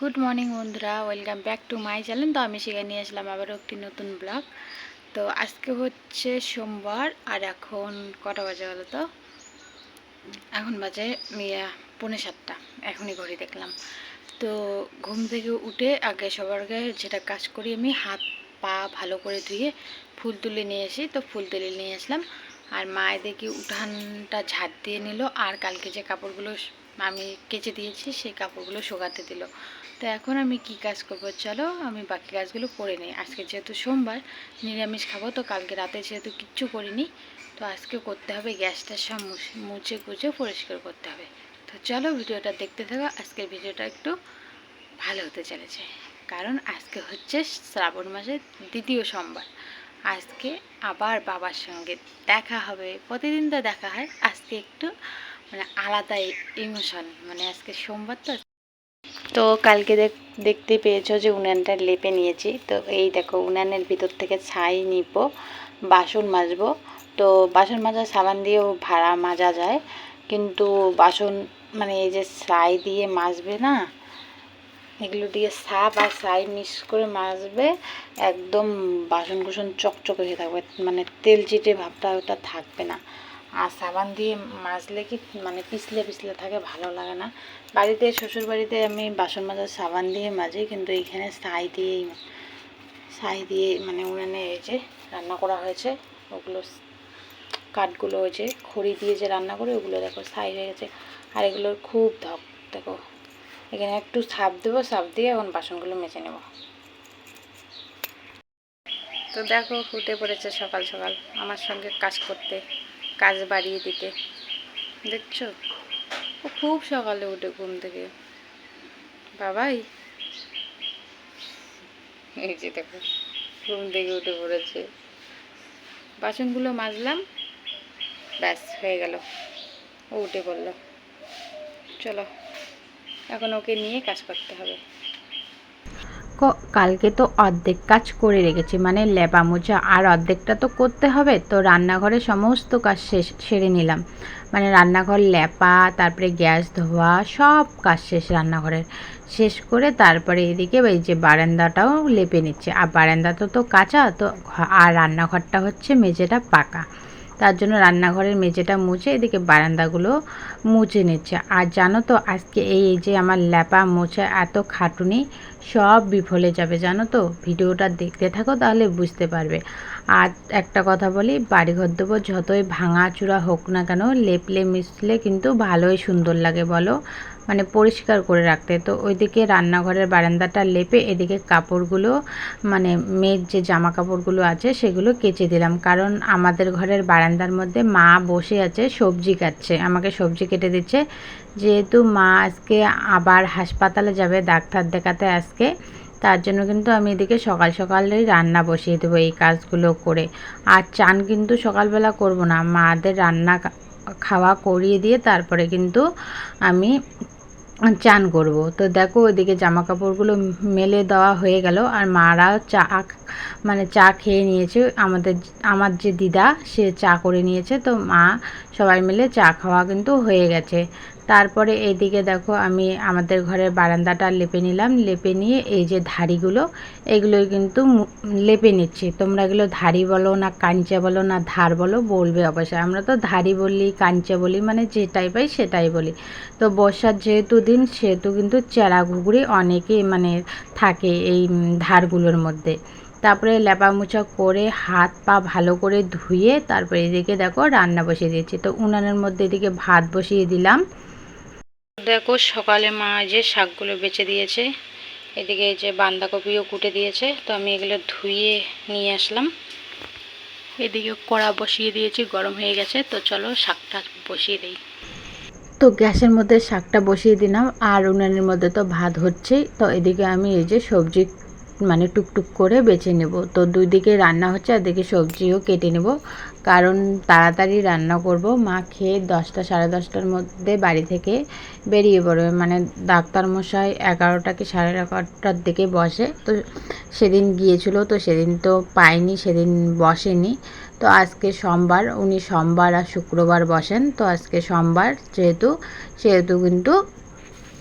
Good morning বন্ধুরা। Welcome back to my channel তো আমি সেখানে নিয়ে আসলাম আবারও একটি নতুন ব্লগ তো আজকে হচ্ছে সোমবার, আর এখন কটা বাজে বলো তো? এখন বাজে পৌনে সাতটা। এখনই ঘড়ি দেখলাম। তো ঘুম থেকে উঠে আগে সবার আগে যেটা কাজ করি আমি, হাত পা ভালো করে ধুয়ে ফুল তুলে নিয়ে আসি। তো ফুল তুলে নিয়ে আসলাম। আর মা দেখি উঠানটা ঝাড় দিয়ে নিল। আর কালকে যে কাপড়গুলো আমি কেচে দিয়েছি, সেই কাপড়গুলো শোকাতে দিল। তো এখন আমি কি কাজ করব চলো, আমি বাকি কাজগুলো করে নিই। আজকে যেহেতু সোমবার, নিরামিষ খাব, তো কালকে রাতে যেহেতু কিচ্ছু করিনি, তো আজকে করতে হবে গ্যাসটা সব মুছে- কুচে পরিষ্কার করতে হবে। তো চলো ভিডিওটা দেখতে থাকো, আজকের ভিডিওটা একটু ভালো হতে চলেছে। কারণ আজকে হচ্ছে শ্রাবণ মাসের দ্বিতীয় সোমবার। আজকে আবার বাবার সঙ্গে দেখা হবে, প্রতিদিন তো দেখা হয়, আজকে একটু মানে আলাদা ইমোশন মানে আজকে সোমবার তো। তো কালকে দেখ- দেখতে পেয়েছ যে উনানটা লেপে নিয়েছি। তো এই দেখো, উনানের ভিতর থেকে ছাই নিব, বাসন মাজবো। তো বাসন মাজা সাবান দিয়েও ভাড়া মাজা যায়, কিন্তু বাসন মানে এই যে ছাই দিয়ে মাজবে না, এগুলো দিয়ে সাপ আর ছাই মিক্স করে মাজবে, একদম বাসন কুসন চকচকে হয়ে থাকবে। মানে তেল চিটে ভাবটা ওটা থাকবে না। আর সাবান দিয়ে মাজলে কি মানে পিছলে পিছলে থাকে ভালো লাগে না। বাড়িতে শ্বশুর বাড়িতে আমি বাসন মাজার সাবান দিয়ে মাজি, কিন্তু এইখানে ছাই দিয়েই, ছাই দিয়ে মানে উনানে এই যে রান্না করা হয়েছে, ওগুলো কাঠগুলো ওই যে খড়ি দিয়ে যে রান্না করে, ওগুলো দেখো ছাই হয়ে গেছে। আর এগুলোর খুব ধক, দেখো। এখানে একটু সাপ দেবো সাপ দিয়ে এখন বাসনগুলো মেজে নেব। তো দেখো, ফুটে পড়েছে সকাল সকাল, আমার সঙ্গে কাজ করতে। কাজ বাড়িয়ে দিতে। দেখছ? ও খুব সকালে উঠে ঘুম থেকে। বাবাই। এই যে দেখো, ঘুম থেকে উঠে পড়েছে। বাসনগুলো মাজলাম। ব্যাস, হয়ে গেল। ও উঠে পড়ল। চলো, এখন ওকে নিয়ে কাজ করতে হবে। কালকে তো অর্ধেক কাজ করে রেখেছি মানে লেপা মোছা আর অর্ধেকটা তো করতে হবে। তো রান্নাঘরে সমস্ত কাজ শেষ, সেরে নিলাম। মানে রান্নাঘর লেপা, তারপরে গ্যাস ধোয়া, সব কাজ শেষ রান্নাঘরের। শেষ করে তারপরে এদিকে এই যে বারান্দাটাও লেপে নিচ্ছে। আর বারান্দা তো তো কাঁচা, তো আর রান্নাঘরটা হচ্ছে মেঝেটা পাকা। তার জন্য রান্নাঘরের মেঝেটা মুছে এদিকে বারান্দাগুলো মুছে নিচ্ছে। আর জানো তো, আজকে এই যে আমার ল্যাপা মোছা এত খাটুনি সব বিফলে যাবে, জানো তো? ভিডিওটা দেখতে থাকো তাহলে বুঝতে পারবে। আর একটা কথা বলি, বাড়িঘর দেবো যতই ভাঙা চূড়া হোক না কেন, লেপলে মিশলে কিন্তু ভালোই সুন্দর লাগে, বলো। মানে পরিষ্কার করে রাখতে। তো ওইদিকে রান্নাঘরের বারান্দাটা লেপে এদিকে কাপড়গুলো মানে মেয়ের যে জামা কাপড়গুলো আছে সেগুলো কেচে দিলাম। কারণ আমাদের ঘরের বারান্দার মধ্যে মা বসে আছে, সবজি কাটছে। আমাকে সবজি কেটে দিচ্ছে। যেহেতু মা আজকে আবার হাসপাতালে যাবে, ডাক্তার দেখাতে আজকে, তার জন্য কিন্তু আমি এদিকে সকাল সকালেই রান্না বসিয়ে দেবো এই কাজগুলো করে। আর চান কিন্তু সকালবেলা করব না। মাদের রান্না খাওয়া করিয়ে দিয়ে তারপরে কিন্তু আমি চান করব। তো দেখো ওইদিকে জামা কাপড়গুলো মেলে দেওয়া হয়ে গেল আর মারা চা মানে চা খেয়ে নিয়েছে। আমাদের আমার যে দিদা, সে চা করে নিয়েছে। তো মা সবাই মিলে চা খাওয়া কিন্তু হয়ে গেছে। তারপরে এইদিকে দেখো আমি আমাদের ঘরের বারান্দাটা লেপে নিলাম। লেপে নিয়ে এই যে ধাড়িগুলো, এগুলোই কিন্তু লেপে নিচ্ছি। তোমরা এগুলো ধাড়ি বলো না, কাঞ্চা বলো না, ধার বলো, বলবে অবশ্যই। আমরা তো ধাড়ি বলি, কাঞ্চা বলি মানে যেটাই পাই সেটাই বলি। তো বর্ষার যেহেতু দিন, সেহেতু কিন্তু চেরা ঘুঘুরি অনেকেই মানে থাকে এই ধারগুলোর মধ্যে। তারপরে লেপা মোছা করে হাত পা ভালো করে ধুয়ে তারপরে এদিকে দেখো রান্না বসিয়ে দিয়েছি। তো উনানের মধ্যে এদিকে ভাত বসিয়ে দিলাম। দেখো সকালে মা যে শাকগুলো বেছে দিয়েছে, এদিকে এই যে বাঁধাকপিও কুটে দিয়েছে, তো আমি এগুলো ধুয়ে নিয়ে আসলাম। এদিকে কড়া বসিয়ে দিয়েছি, গরম হয়ে গেছে, তো চলো শাকটা বসিয়ে দিই। তো গ্যাসের মধ্যে শাকটা বসিয়ে দিলাম, আর উনানের মধ্যে তো ভাত হচ্ছে তো এদিকে আমি এই যে সবজি মানে টুকটুক করে বেছে নেব। তো দুই দিকে রান্না হচ্ছে আর দিকে সবজিও কেটে নেব। কারণ তাড়াতাড়ি রান্না করব। মা খেয়ে দশটা, সাড়ে দশটার মধ্যে বাড়ি থেকে বেরিয়ে পড়বে। মানে ডাক্তার মশাই এগারোটা কি সাড়ে এগারোটার দিকে বসে। তো সেদিন গিয়েছিল, তো সেদিন তো পাইনি, সেদিন বসেনি। তো আজকে সোমবার, উনি সোমবার আর শুক্রবার বসেন। তো আজকে সোমবার, যেহেতু, সেহেতু কিন্তু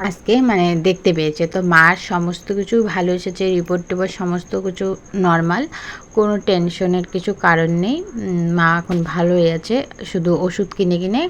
আজকে মানে দেখতে পেয়েছে। তো মার সমস্ত কিছু, ভালো এসেছে রিপোর্ট টিপোর্ট সমস্ত কিছু নর্মাল কোনো টেনশনের কিছু কারণ নেই। মা এখন ভালোই আছে, শুধু ওষুধ কিনে কিনে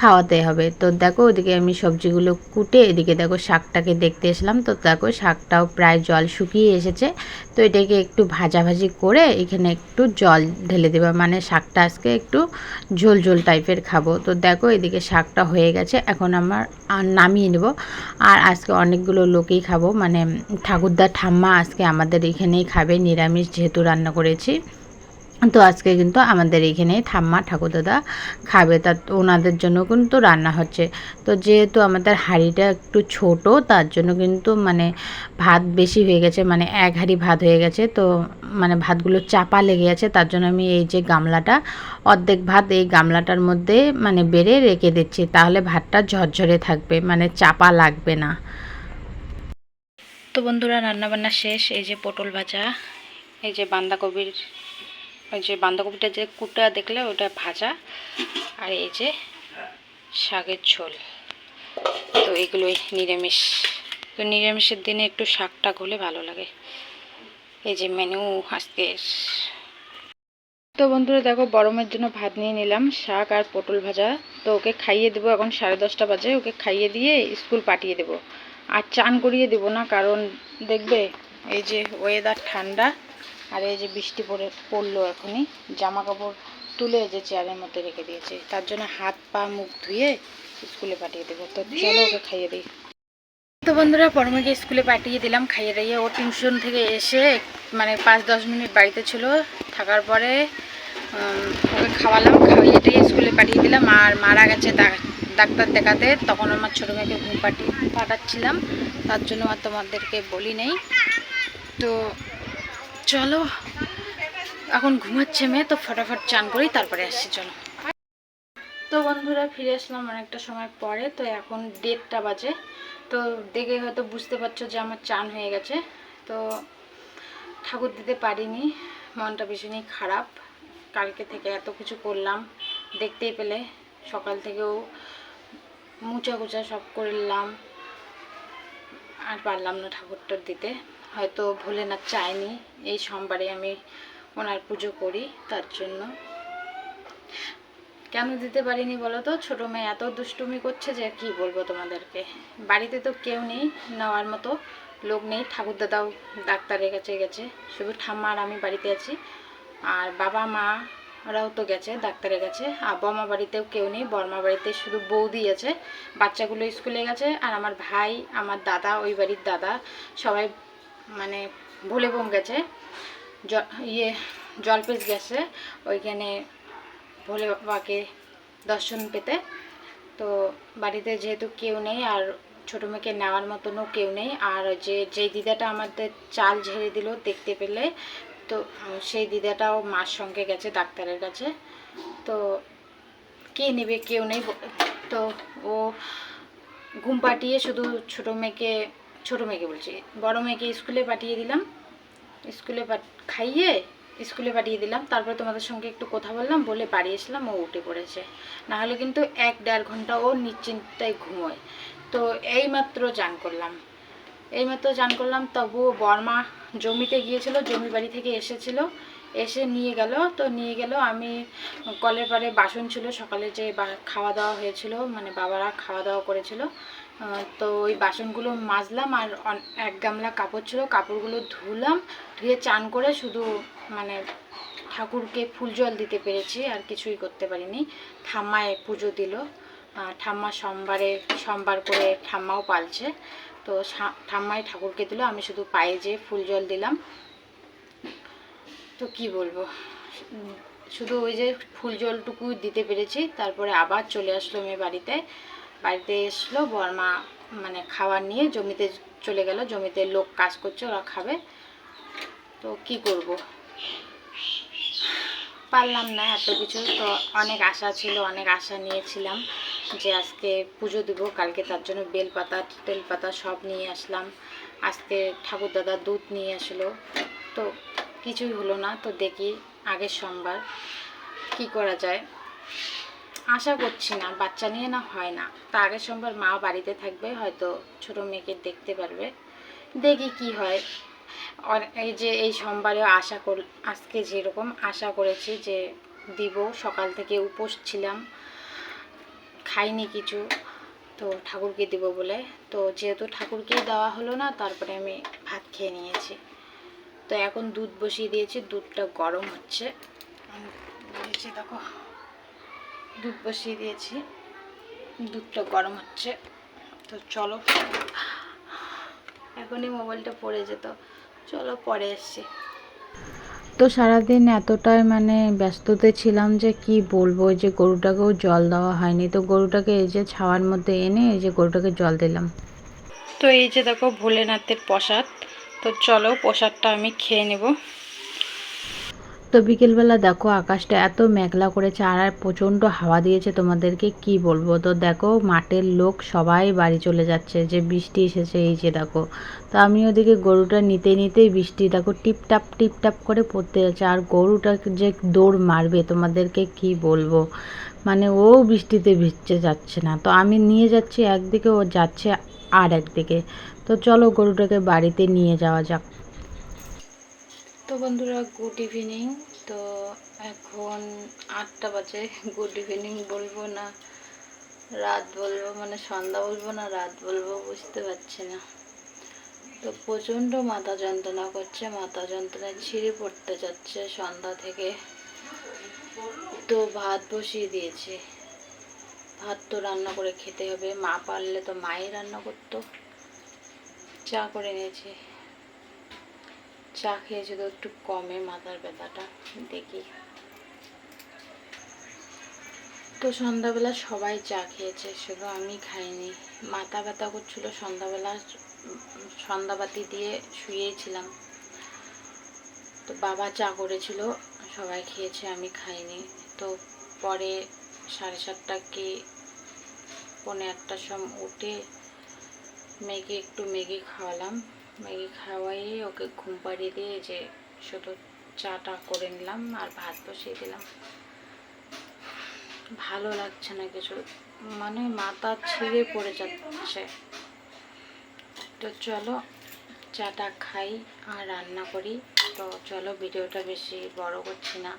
খাওয়াতে হবে। তো দেখো, ওদিকে আমি সবজিগুলো কুটে এদিকে দেখো শাকটাকে দেখতে এসলাম। তো দেখো, শাকটাও প্রায় জল শুকিয়ে এসেছে। তো এটাকে একটু ভাজাভাজি করে এখানে একটু জল ঢেলে দেবে। মানে শাকটা আজকে একটু ঝোল ঝোল টাইপের খাব। তো দেখো, এদিকে শাকটা হয়ে গেছে। এখন আমার নামিয়ে নেব। আর আজকে অনেকগুলো লোকেই খাব। মানে ঠাকুরদার ঠাম্মা আজকে আমাদের এখানেই খাবে। নিরামিষ যেহেতু রান্না করেছি। তো আজকে কিন্তু আমাদের এখানে ঠাম্মা, ঠাকুরদাদা খাবে। তা ওনাদের জন্য কিন্তু রান্না হচ্ছে। তো যেহেতু আমাদের হাঁড়িটা একটু ছোট, তার জন্য কিন্তু মানে ভাত বেশি হয়ে গেছে মানে এক হাঁড়ি ভাত হয়ে গেছে। তো মানে ভাতগুলো চাপা লেগে গেছে তার জন্য আমি এই যে গামলাটা, অর্ধেক ভাত এই গামলাটার মধ্যে মানে বেড়ে রেখে দিচ্ছি। তাহলে ভাতটা ঝরঝরে থাকবে মানে চাপা লাগবে না। তো বন্ধুরা, রান্নাবান্না শেষ, এই যে পটল ভাজা। এই যে বাঁধাকপির, ওই যে বাঁধাকপিটা যে কুটা দেখলে ওটা ভাজা। আর এই যে শাকের ঝোল। তো এগুলোই নিরামিষ। তো নিরামিষের দিনে একটু শাক টাক হলে ভালো লাগে। এই যে মেনু আজকের তো বন্ধুরা দেখো, গরমের জন্য ভাত নিয়ে নিলাম, শাক আর পটল ভাজা। তো ওকে খাইয়ে দেবো এখন সাড়ে দশটা বাজে। ওকে খাইয়ে দিয়ে স্কুল পাঠিয়ে দেবো। আর চান করিয়ে দেবো না, কারণ দেখবে এই যে ওয়েদার ঠান্ডা। আর এই যে বৃষ্টি পড়ে, পড়ল এখনই জামা কাপড় তুলে যে চেয়ারের মধ্যে রেখে দিয়েছে। তার জন্য হাত, পা, মুখ ধুয়ে স্কুলে পাঠিয়ে দেবো। তো চলো ওকে খাইয়ে দিই। তো বন্ধুরা পরমেকে স্কুলে পাঠিয়ে দিলাম, খাইয়ে দাইয়ে ও টিউশন থেকে এসে মানে পাঁচ, দশ মিনিট বাড়িতে ছিল। থাকার পরে ওকে খাওয়ালাম, খাইয়ে দিয়ে স্কুলে পাঠিয়ে দিলাম। আর মারা গেছে ডাক্তার দেখাতে। তখন আমার ছোটো মেয়েকে ঘুম পাঠিয়ে পাঠাচ্ছিলাম। তার জন্য আর তোমাদেরকে বলি নেই। তো চলো। এখন ঘুমাচ্ছে মেয়ে, তো ফটাফট চান করি, তারপরে আসছি, চলো। তো বন্ধুরা, ফিরে আসলাম অনেকটা সময় পরে, তো এখন দেড়টা বাজে। তো দেখে হয়তো বুঝতে পারছ যে আমার চান হয়ে গেছে। তো ঠাকুর দিতে পারিনি, মনটা ভীষণই খারাপ। কালকে থেকে এত কিছু করলাম, দেখতেই পেলে। সকাল থেকেও মুচা কুচা সব করলাম, আর পারলাম না ঠাকুরটার দিতে। হয়তো ভোলেনাথ চায়নি। এই সোমবারে আমি ওনার পুজো করি, তার জন্য। কেন দিতে পারিনি বলো তো? ছোটো মেয়ে এত দুষ্টুমি করছে যে কি বলব তোমাদেরকে? বাড়িতে তো কেউ নেই, নেওয়ার মতো লোক নেই। ঠাকুর দাদাও ডাক্তারের কাছে গেছে। শুধু ঠাম্মা আর আমি বাড়িতে আছি। আর বাবা, মা ওরাও তো গেছে ডাক্তারের কাছে। আর বর্মা বাড়িতেও কেউ নেই। বর্মা বাড়িতে শুধু বৌদি আছে। বাচ্চাগুলো স্কুলে গেছে। আর আমার ভাই, আমার দাদা, ওই বাড়ির দাদা সবাই মানে ভুলে বোম গেছে। ইয়ে জলপেশ গেছে। ওইখানে ভোলে বাবাকে দর্শন পেতে। তো বাড়িতে যেহেতু কেউ নেই আর ছোটো মেয়েকে নেওয়ার মতনও কেউ নেই, আর যে, যেই দিদাটা আমাদের চাল ঝেড়ে দিল দেখতে পেলে, তো সেই দিদাটাও মার সঙ্গে গেছে ডাক্তারের কাছে। তো কে নেবে, কেউ নেই। তো ও ঘুম পাঠিয়ে শুধু ছোটো মেয়েকে ছোটো মেয়েকে বলছি। বড় মেয়েকে স্কুলে পাঠিয়ে দিলাম। স্কুলে খাইয়ে স্কুলে পাঠিয়ে দিলাম। তারপরে তোমাদের সঙ্গে একটু কথা বললাম, বলে বাড়ি আসলাম ও উঠে পড়েছে। নাহলে কিন্তু এক দেড় ঘণ্টা ও নিশ্চিন্তায় ঘুমোয়। তো এইমাত্র চান করলাম। এইমাত্র চান করলাম, তবুও বর্মা জমিতে গিয়েছিল, জমি বাড়ি থেকে এসেছিল। এসে নিয়ে গেল। তো নিয়ে গেল, আমি কলের পাড়ে বাসন ছিল, সকালে যে খাওয়া দাওয়া হয়েছিল মানে বাবারা খাওয়া দাওয়া করেছিল। তো ওই বাসনগুলো মাজলাম আর এক গামলা কাপড় ছিল, কাপড়গুলো ধুলাম, ধুয়ে চান করে শুধু মানে ঠাকুরকে ফুল জল দিতে পেরেছি, আর কিছুই করতে পারিনি। ঠাম্মায় পুজো দিল। ঠাম্মা সোমবারে, সোমবার করে ঠাম্মাও পালছে। তো ঠাম্মাই ঠাকুরকে দিল, আমি শুধু পায়ে যেয়ে ফুল জল দিলাম। তো কি বলব? শুধু ওই যে ফুল জলটুকু দিতে পেরেছি, তারপরে আবার চলে আসলো মেয়ে বাড়িতে। বাড়িতে এসলো, বর্মা মানে খাবার নিয়ে জমিতে চলে গেল, জমিতে লোক কাজ করছে, ওরা খাবে। তো কি করব? পারলাম না এত কিছু। তো অনেক আশা ছিল, অনেক আশা নিয়েছিলাম যে আজকে পুজো দিব, কালকে তার জন্য বেলপাতা, তেলপাতা সব নিয়ে আসলাম। আজকে ঠাকুর দাদা দুধ নিয়ে আসলো। তো কিছুই হলো না। তো দেখি আগের সোমবার কি করা যায়। আশা করছি না, বাচ্চা নিয়ে না হয় না। তা আগের সোমবার মা বাড়িতে থাকবে, হয়তো ছোট মেয়েকে দেখতে পারবে। দেখি কি হয়। এই যে এই সোমবারেও আশা কর, আজকে যেরকম আশা করেছি যে দিব, সকাল থেকে উপোস ছিলাম, খাইনি কিছু, তো ঠাকুরকে দিব বলে। তো যেহেতু ঠাকুরকেই দেওয়া হলো না, তারপরে আমি ভাত খেয়ে নিয়েছি। তো এখন দুধ বসিয়ে দিয়েছি, দুধটা গরম হচ্ছে। দেখো। দুধ বসিয়ে দিয়েছি। দুধটা গরম হচ্ছে। তো চলো। এখনই মোবাইলটা পড়ে যেত। চলো পরে এসছি তো সারাদিন এতটাই মানে ব্যস্ততে ছিলাম যে কি বলব? যে গরুটাকেও জল দেওয়া হয়নি। তো গরুটাকে এই যে ছাওয়ার মধ্যে এনে এই যে গরুটাকে জল দিলাম। তো এই যে দেখো ভোলেনাথের প্রসাদ। তো চলো প্রসাদটা আমি খেয়ে নেব। তো বিকেলবেলা দেখো আকাশটা এত মেঘলা করেছে আর আর প্রচণ্ড হাওয়া দিয়েছে তোমাদেরকে, কি বলব? তো দেখো মাঠের লোক সবাই বাড়ি চলে যাচ্ছে, যে বৃষ্টি এসেছে এই যে দেখো। তো আমি ওদিকে গরুটা নিতে নিতেই বৃষ্টি দেখো টিপটাপ টিপটাপ করে পড়তে যাচ্ছে আর গরুটা যে দৌড় মারবে তোমাদেরকে কি বলব? মানে ও বৃষ্টিতে ভিজতে যাচ্ছে না। তো আমি নিয়ে যাচ্ছি, একদিকে ও যাচ্ছে আর একদিকে। তো চলো গরুটাকে বাড়িতে নিয়ে যাওয়া যাক। তো বন্ধুরা গুড ইভিনিং তো এখন আটটা বাজে গুড ইভিনিং বলব না, রাত বলব মানে সন্ধ্যা বলব না, রাত বলব, বুঝতে পারছি না। তো প্রচণ্ড মাথা যন্ত্রণা করছে, মাথা যন্ত্রণায় ছিঁড়ে পড়তে যাচ্ছে সন্ধ্যা থেকে। তো ভাত বসিয়ে দিয়েছে। ভাত তো রান্না করে খেতে হবে, মা পারলে তো মাই রান্না করতো। চা করে নিয়েছি। চা খেয়েছি তো একটু কমে মাথার ব্যথাটা, দেখি। তো সন্ধ্যাবেলা সবাই চা খেয়েছে, শুধু আমি খাইনি। মাথা ব্যথা করছিল, সন্ধ্যাবেলা সন্ধ্যাবাতি দিয়ে শুয়েছিলাম। তো বাবা চা করেছিল, সবাই খেয়েছে, আমি খাইনি। তো পরে সাড়ে সাতটা কি, পৌনে আটটার সময় উঠে মেয়েকে একটু ম্যাগি খাওয়ালাম। ম্যাগি খাওয়াইয়ে ওকে ঘুম পাড়িয়ে দিয়ে যে শুধু চাটা করে নিলাম আর ভাত বসিয়ে দিলাম। ভালো লাগছে না কিছু। মানে মাথা ছিঁড়ে পড়ে যাচ্ছে। তো চলো চাটা খাই আর রান্না করি। তো চলো ভিডিওটা বেশি বড় করছি না।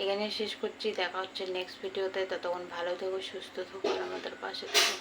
এখানে শেষ করছি। দেখা হচ্ছে নেক্সট ভিডিওতে ততক্ষণ ভালো থেকো, সুস্থ থেকো, আমাদের পাশে থেকো।